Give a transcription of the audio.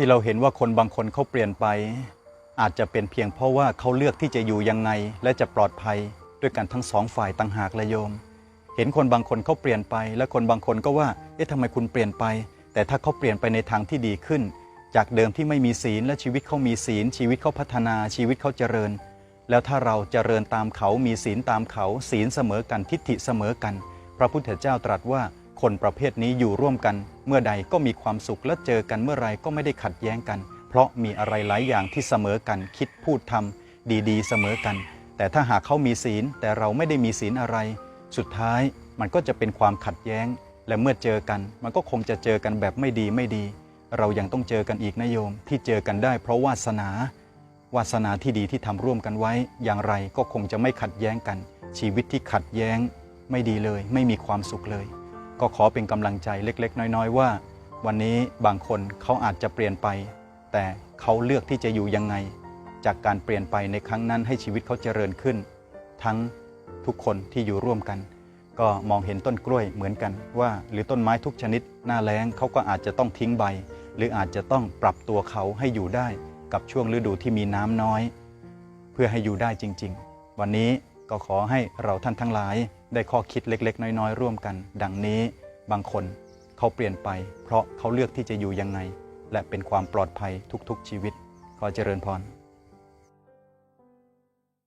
ที่เราเห็นว่าคนบางคนเขาเปลี่ยนไป อาจจะเป็นเพียงเพราะว่าเขาเลือกที่จะอยู่ยังไง และจะปลอดภัยด้วยกันทั้งสองฝ่ายต่างหากละโยม เห็นคนบางคนเขาเปลี่ยนไป และคนบางคนก็ว่า เอ๊ะทำไมคุณเปลี่ยนไป แต่ถ้าเขาเปลี่ยนไปในทางที่ดีขึ้น จากเดิมที่ไม่มีศีลและชีวิตเขามีศีล ชีวิตเขาพัฒนาชีวิตเขาเจริญ แล้วถ้าเราเจริญตามเขามีศีลตามเขา ศีลเสมอกันทิฏฐิเสมอกัน พระพุทธเจ้าตรัสว่า คนประเภทนี้อยู่ร่วมกัน เมื่อใดก็มีความสุขและเจอกันเมื่อไรก็ไม่ได้ขัดแย้งกัน เพราะมีอะไรหลายอย่างที่เสมอกันคิดพูดทำดีๆ เสมอกัน แต่ถ้าหากเขามีศีลแต่เราไม่ได้มีศีลอะไร สุดท้ายมันก็จะเป็นความขัดแย้ง และเมื่อเจอกัน มันก็คงจะเจอกันแบบไม่ดีไม่ดี เรายังต้องเจอกันอีกนะโยม ที่เจอกันได้ เพราะวาสนาวาสนาที่ดีที่ทำร่วมกันไว้ อย่างไรก็คงจะไม่ขัดแย้งกัน ชีวิตที่ขัดแย้ง ไม่ดีเลย ไม่มีความสุขเลย ก็ขอเป็นกำลังใจเล็ก ๆ น้อย ๆ ว่า วันนี้บางคนเขาอาจจะเปลี่ยนไป แต่เขาเลือกที่จะอยู่ยังไง จากการเปลี่ยนไปในครั้งนั้นให้ชีวิตเขาเจริญขึ้น ทั้งทุกคนที่อยู่ร่วมกัน ก็มองเห็นต้นกล้วยเหมือนกันว่า หรือต้นไม้ทุกชนิด หน้าแล้งเขาก็อาจจะต้องทิ้งใบ หรืออาจจะต้องปรับตัวเขาให้อยู่ได้กับช่วงฤดูที่มีน้ำน้อย เพื่อให้อยู่ได้จริง ๆ วันนี้ ก็ขอให้เราท่านทั้งหลาย ได้ข้อคิดเล็ก ๆ น้อย ๆ ร่วมกัน ดังนี้บางคนเขาเปลี่ยนไป เพราะเขาเลือกที่จะอยู่ยังไง และเป็นความปลอดภัยทุกๆชีวิต ขอเจริญพร